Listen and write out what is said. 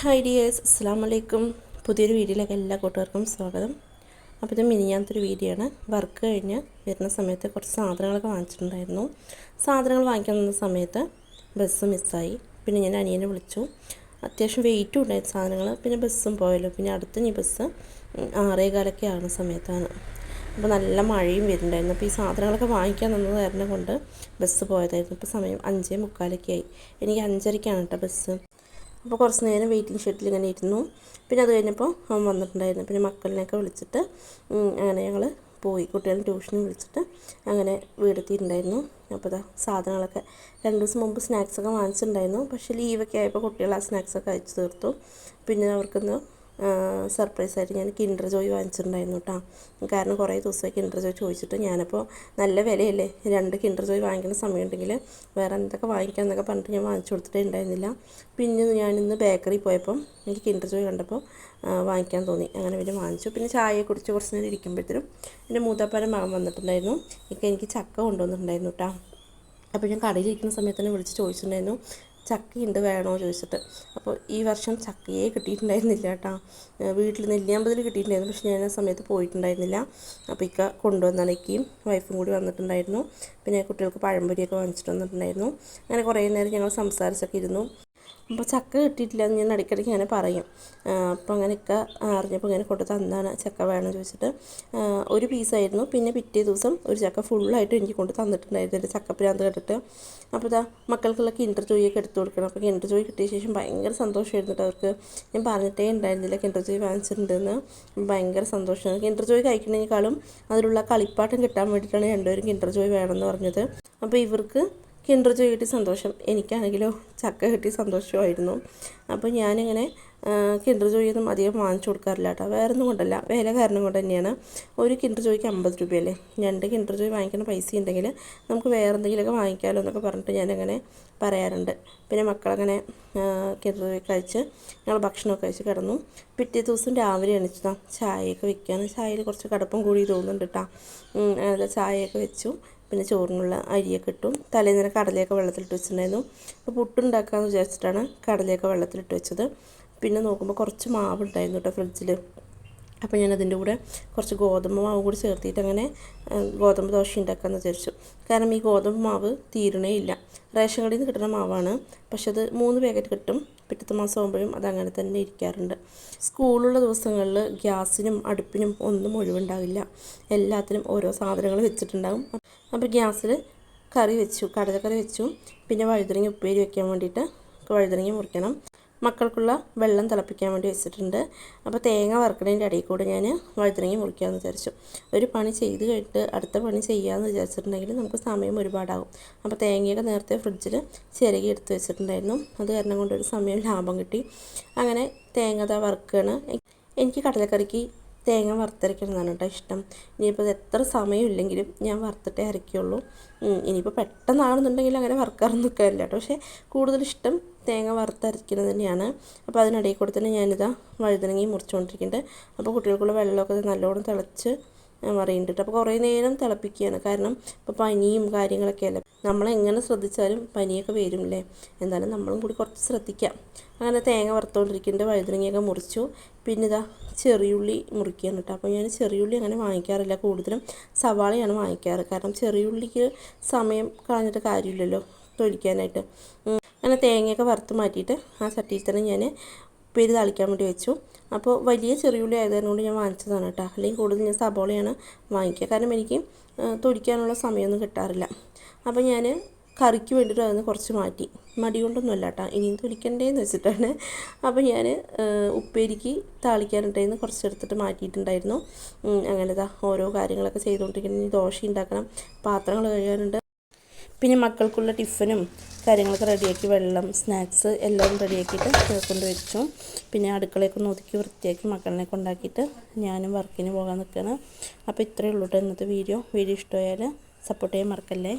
Hi dears അസ്സാം വലൈക്കും പുതിയൊരു വീഡിയോയിലേക്ക് എല്ലാ കൂട്ടുകാർക്കും സ്വാഗതം. അപ്പോൾ ഇത് മിനിയാത്തൊരു വീഡിയോ ആണ് വർക്ക് കഴിഞ്ഞ് വരുന്ന സമയത്ത് കുറച്ച് സാധനങ്ങളൊക്കെ വാങ്ങിച്ചിട്ടുണ്ടായിരുന്നു. സാധനങ്ങൾ വാങ്ങിക്കാൻ നിന്ന സമയത്ത് ബസ് മിസ്സായി. പിന്നെ ഞാൻ അനിയനെ വിളിച്ചു. അത്യാവശ്യം വെയിറ്റും ഉണ്ടായിരുന്നു സാധനങ്ങൾ. പിന്നെ ബസ്സും പോയല്ലോ. പിന്നെ അടുത്ത് ഈ ബസ് ആറേകാലൊക്കെ ആകുന്ന സമയത്താണ്. അപ്പോൾ നല്ല മഴയും വരുന്നുണ്ടായിരുന്നു. അപ്പോൾ ഈ സാധനങ്ങളൊക്കെ വാങ്ങിക്കാൻ നിന്നത് കാരണം കൊണ്ട് ബസ് പോയതായിരുന്നു. ഇപ്പോൾ സമയം അഞ്ചേ മുക്കാലൊക്കെ ആയി. എനിക്ക് അഞ്ചരയ്ക്കാണ് കേട്ടോ ബസ്. അപ്പോൾ കുറച്ച് നേരം വെയിറ്റിംഗ് ഷെഡിൽ ഇങ്ങനെ ഇരുന്നു. പിന്നെ അത് കഴിഞ്ഞപ്പോൾ അവൻ വന്നിട്ടുണ്ടായിരുന്നു. പിന്നെ മക്കളിനെയൊക്കെ വിളിച്ചിട്ട് അങ്ങനെ ഞങ്ങൾ പോയി. കുട്ടികളെ ട്യൂഷനും വിളിച്ചിട്ട് അങ്ങനെ വീടെത്തിയിട്ടുണ്ടായിരുന്നു അപ്പോൾ ഇതാ സാധനങ്ങളൊക്കെ രണ്ട് ദിവസം മുമ്പ് സ്നാക്സൊക്കെ വാങ്ങിച്ചിട്ടുണ്ടായിരുന്നു. പക്ഷേ ലീവൊക്കെ ആയപ്പോൾ കുട്ടികൾ ആ സ്നാക്സൊക്കെ അയച്ചു തീർത്തു. പിന്നെ അവർക്കൊന്ന് സർപ്രൈസായിട്ട് ഞാൻ കിൻഡർ ജോയ് വാങ്ങിച്ചിട്ടുണ്ടായിരുന്നു കേട്ടോ കാരണം കുറേ ദിവസമായി കിൻഡർ ജോയ് ചോദിച്ചിട്ട് ഞാനപ്പോൾ നല്ല വിലയല്ലേ? രണ്ട് കിൻഡർ ജോയ് വാങ്ങിക്കുന്ന സമയമുണ്ടെങ്കിൽ വേറെ എന്തൊക്കെ വാങ്ങിക്കാം എന്നൊക്കെ പറഞ്ഞിട്ട് ഞാൻ വാങ്ങിച്ചു കൊടുത്തിട്ടേ ഉണ്ടായിരുന്നില്ല പിന്നെ ഞാനിന്ന് ബേക്കറി പോയപ്പം എനിക്ക് കിൻഡർ ജോയ് കണ്ടപ്പോൾ വാങ്ങിക്കാൻ തോന്നി. അങ്ങനെ പിന്നെ വാങ്ങിച്ചു. പിന്നെ ചായ കുടിച്ച് കുറച്ച് നേരം ഇരിക്കുമ്പോഴത്തേനും എന്റെ മൂത്താപ്പാരൻ മകൻ വന്നിട്ടുണ്ടായിരുന്നു. ഇപ്പം എനിക്ക് ചക്ക കൊണ്ടുവന്നിട്ടുണ്ടായിരുന്നു കേട്ടോ അപ്പോൾ ഞാൻ കടയിലിരിക്കുന്ന സമയത്ത് തന്നെ വിളിച്ച് ചോദിച്ചിട്ടുണ്ടായിരുന്നു. ചക്കയുണ്ട് വേണോ ചോദിച്ചിട്ട്. അപ്പോൾ ഈ വർഷം ചക്കയെ കിട്ടിയിട്ടുണ്ടായിരുന്നില്ല കേട്ടോ. വീട്ടിൽ നെല്ലിയാമ്പതിൽ കിട്ടിയിട്ടുണ്ടായിരുന്നു. പക്ഷെ ഞാൻ ആ സമയത്ത് പോയിട്ടുണ്ടായിരുന്നില്ല. അപ്പോൾ ഇക്ക കൊണ്ടുവന്നാണ്. ഇക്കയും വൈഫും കൂടി വന്നിട്ടുണ്ടായിരുന്നു. പിന്നെ കുട്ടികൾക്ക് പഴംപൊരിയൊക്കെ വാങ്ങിച്ചിട്ട് വന്നിട്ടുണ്ടായിരുന്നു. അങ്ങനെ കുറേ നേരം ഞങ്ങൾ സംസാരിച്ചൊക്കെ ഇരുന്നു. അപ്പോൾ ചക്ക കിട്ടിയിട്ടില്ല ഞാൻ ഇടയ്ക്കിടയ്ക്ക് ഇങ്ങനെ പറയും. അപ്പോൾ അങ്ങനെയൊക്കെ അറിഞ്ഞപ്പോൾ ഇങ്ങനെ കൊണ്ട് തന്നാണ് ചക്ക വേണം ചോദിച്ചിട്ട്. ഒരു പീസായിരുന്നു പിന്നെ പിറ്റേ ദിവസം ഒരു ചക്ക ഫുള്ളായിട്ട് എനിക്ക് കൊണ്ട് തന്നിട്ടുണ്ടായിരുന്നു എന്റെ ചക്കപ്പിരാന്ത് കണ്ടിട്ട്. അപ്പോൾ ഇതാ മക്കൾക്കുള്ള കിൻഡർ ജോയിയൊക്കെ എടുത്തു കൊടുക്കണം. അപ്പോൾ കിൻഡർ ജോയി കിട്ടിയ ശേഷം ഭയങ്കര സന്തോഷമായിരുന്നു അവർക്ക്. ഞാൻ പറഞ്ഞിട്ടേ ഉണ്ടായിരുന്നില്ല കിൻഡർ ജോയി വാങ്ങിച്ചിട്ടുണ്ടെന്ന്. ഭയങ്കര സന്തോഷമാണ് കിൻഡർ ജോയി കഴിക്കുന്നതിനേക്കാളും അതിലുള്ള കളിപ്പാട്ടം കിട്ടാൻ വേണ്ടിയിട്ടാണ് രണ്ടുപേരും കിൻഡർ ജോയി വേണമെന്ന് പറഞ്ഞത്. അപ്പോൾ ഇവർക്ക് കിൻഡർ കിട്ടി സന്തോഷം. എനിക്കാണെങ്കിലോ ചക്ക കിട്ടി സന്തോഷമായിരുന്നു. അപ്പോൾ ഞാനിങ്ങനെ കിൻഡർ ജോയൊന്നും അധികം വാങ്ങിച്ചു കൊടുക്കാറില്ല കേട്ടോ. വേറെ ഒന്നും കൊണ്ടല്ല. വില കാരണം കൊണ്ട് തന്നെയാണ് ഒരു കിൻഡർ ജോയ്ക്ക് അമ്പത് രൂപയല്ലേ? രണ്ട് കിൻഡർ ജോയ് വാങ്ങിക്കുന്ന പൈസ ഉണ്ടെങ്കിൽ നമുക്ക് വേറെ എന്തെങ്കിലുമൊക്കെ വാങ്ങിക്കാമല്ലോ എന്നൊക്കെ പറഞ്ഞിട്ട് ഞാനങ്ങനെ പറയാറുണ്ട്. പിന്നെ മക്കളങ്ങനെ കിൻഡർ ജോയ് കഴിച്ച് ഞങ്ങൾ ഭക്ഷണമൊക്കെ കഴിച്ച് കിടന്നു. പിറ്റേ ദിവസം രാവിലെ എണിച്ചതാണ് ചായയൊക്കെ വെക്കുകയാണ് ചായയിൽ കുറച്ച് കടുപ്പം കൂടി തോന്നുന്നുണ്ട് കേട്ടോ. ചായയൊക്കെ വെച്ചു. പിന്നെ ചോറിനുള്ള അരിയൊക്കെ ഇട്ടു. തലേന്നേരം കടലയൊക്കെ വെള്ളത്തിലിട്ട് വെച്ചിട്ടുണ്ടായിരുന്നു. അപ്പോൾ പുട്ടുണ്ടാക്കാമെന്ന് വിചാരിച്ചിട്ടാണ് കടലയൊക്കെ വെള്ളത്തിലിട്ട് വെച്ചത്. പിന്നെ നോക്കുമ്പോൾ കുറച്ച് മാവ് ഉണ്ടായിരുന്നു കേട്ടോ ഫ്രിഡ്ജിൽ അപ്പോൾ ഞാൻ അതിന്റെ കൂടെ കുറച്ച് ഗോതമ്പ് മാവ് കൂടി ചേർത്തിയിട്ട് അങ്ങനെ ഗോതമ്പ് ദോശ ഉണ്ടാക്കാമെന്ന് വിചാരിച്ചു. കാരണം ഈ ഗോതമ്പ് മാവ് തീരണേ ഇല്ല. റേഷൻ കടയിൽ നിന്ന് കിട്ടുന്ന മാവാണ്. പക്ഷെ അത് മൂന്ന് പാക്കറ്റ് കിട്ടും. പിറ്റത്തെ മാസം ആകുമ്പോഴും അതങ്ങനെ തന്നെ ഇരിക്കാറുണ്ട്. സ്കൂളുള്ള ദിവസങ്ങളിൽ ഗ്യാസിനും അടുപ്പിനും ഒന്നും ഒഴിവുണ്ടാവില്ല. എല്ലാത്തിനും ഓരോ സാധനങ്ങൾ വെച്ചിട്ടുണ്ടാകും അപ്പോൾ ഗ്യാസിൽ കറി വെച്ചു കടലക്കറി വെച്ചു പിന്നെ വഴുതനങ്ങ ഉപ്പേരി വെക്കാൻ വേണ്ടിയിട്ട് വഴുതനങ്ങ മുറിക്കണം. മക്കൾക്കുള്ള വെള്ളം തിളപ്പിക്കാൻ വേണ്ടി വെച്ചിട്ടുണ്ട്. അപ്പോൾ തേങ്ങ വറുക്കണതിന്റെ ഇടയിൽ കൂടെ ഞാൻ വഴുതനങ്ങി മുറിക്കാമെന്ന് വിചാരിച്ചു. ഒരു പണി ചെയ്ത് കഴിഞ്ഞിട്ട് അടുത്ത പണി ചെയ്യാമെന്ന് വിചാരിച്ചിട്ടുണ്ടെങ്കിൽ നമുക്ക് സമയം ഒരുപാടാകും. അപ്പോൾ തേങ്ങയൊക്കെ നേരത്തെ ഫ്രിഡ്ജിൽ ചിരകി എടുത്ത് വെച്ചിട്ടുണ്ടായിരുന്നു. അത് കാരണം കൊണ്ടൊരു സമയം ലാഭം കിട്ടി. അങ്ങനെ തേങ്ങ താ വറുക്കുകയാണ് എനിക്ക് കടലക്കറിക്ക് തേങ്ങ വറുത്തരയ്ക്കണമെന്നാണ് കേട്ടോ ഇഷ്ടം. ഇനിയിപ്പോൾ എത്ര സമയമില്ലെങ്കിലും ഞാൻ വറുത്തിട്ടേ അരയ്ക്കുള്ളൂ. ഇനിയിപ്പോൾ പെട്ടെന്നാണെന്നുണ്ടെങ്കിൽ അങ്ങനെ വറുക്കാറൊന്നും നിൽക്കാറില്ല കേട്ടോ. പക്ഷേ കൂടുതൽ ഇഷ്ടം തേങ്ങ വറുത്തരയ്ക്കുന്നത് തന്നെയാണ്. അപ്പോൾ അതിനിടയിൽ കൂടെ തന്നെ ഞാനിതാ വഴുതനങ്ങി മുറിച്ചുകൊണ്ടിരിക്കുന്നുണ്ട്. അപ്പോൾ കുട്ടികൾക്കുള്ള വെള്ളമൊക്കെ നല്ലോണം തിളച്ച് മറിയുന്നുണ്ട് അപ്പോൾ കുറേ നേരം തിളപ്പിക്കുകയാണ്. കാരണം ഇപ്പോൾ പനിയും കാര്യങ്ങളൊക്കെ അല്ല? നമ്മളെങ്ങനെ ശ്രദ്ധിച്ചാലും പനിയൊക്കെ വരുമല്ലേ എന്തായാലും നമ്മളും കൂടി കുറച്ച് ശ്രദ്ധിക്കാം. അങ്ങനെ തേങ്ങ വറുത്തുകൊണ്ടിരിക്കുന്നുണ്ട് വഴുതനങ്ങയൊക്കെ മുറിച്ചു. പിന്നെ ഇതാ ചെറിയുള്ളി മുറിക്കുകയാണ് കേട്ടോ. അപ്പോൾ ഞാൻ ചെറിയുള്ളി അങ്ങനെ വാങ്ങിക്കാറില്ല. കൂടുതലും സവാളയാണ് വാങ്ങിക്കാറ്. കാരണം ചെറിയുള്ളിക്ക് സമയം കളഞ്ഞിട്ട് കാര്യമില്ലല്ലോ തൊലിക്കാനായിട്ട്. അങ്ങനെ തേങ്ങയൊക്കെ വറുത്ത് മാറ്റിയിട്ട് ആ ചട്ടിയിൽ തന്നെ ഞാൻ ഉപ്പേരി തളിക്കാൻ വേണ്ടി വെച്ചു. അപ്പോൾ വലിയ ചെറിയുള്ളി ആയതുകൊണ്ട് ഞാൻ വാങ്ങിച്ചതാണ് കേട്ടോ. അല്ലെങ്കിൽ കൂടുതൽ ഞാൻ സബോളയാണ് വാങ്ങിക്കുക. കാരണം എനിക്ക് തൊടിക്കാനുള്ള സമയമൊന്നും കിട്ടാറില്ല. അപ്പോൾ ഞാൻ കറിക്ക് വേണ്ടിയിട്ട് അതിന് കുറച്ച് മാറ്റി. മടി കൊണ്ടൊന്നുമല്ല കേട്ടോ. ഇനിയും തൊലിക്കണ്ടേന്ന് വെച്ചിട്ടാണ്. അപ്പോൾ ഞാൻ ഉപ്പേരിക്ക് താളിക്കാനുണ്ടായിരുന്നു. കുറച്ച് എടുത്തിട്ട് മാറ്റിയിട്ടുണ്ടായിരുന്നു. അങ്ങനെതാ ഓരോ കാര്യങ്ങളൊക്കെ ചെയ്തുകൊണ്ടിരിക്കുന്നത് ദോശ ഉണ്ടാക്കണം. പാത്രങ്ങൾ കഴുകാനുണ്ട്. പിന്നെ മക്കൾക്കുള്ള ടിഫിനും കാര്യങ്ങളൊക്കെ റെഡിയാക്കി വെള്ളം സ്നാക്സ് എല്ലാം റെഡിയാക്കിയിട്ട് കൊണ്ട് വെച്ചു. പിന്നെ അടുക്കളയൊക്കെ ഒതുക്കി വൃത്തിയാക്കി മക്കളിനെ കൊണ്ടാക്കിയിട്ട് ഞാനും വർക്കിന് പോകാൻ നിൽക്കുകയാണ് അപ്പോൾ ഇത്രയേ ഉള്ളൂ ഇന്നത്തെ വീഡിയോ. വീഡിയോ ഇഷ്ടമായാൽ സപ്പോർട്ട് ചെയ്യാൻ മറക്കല്ലേ?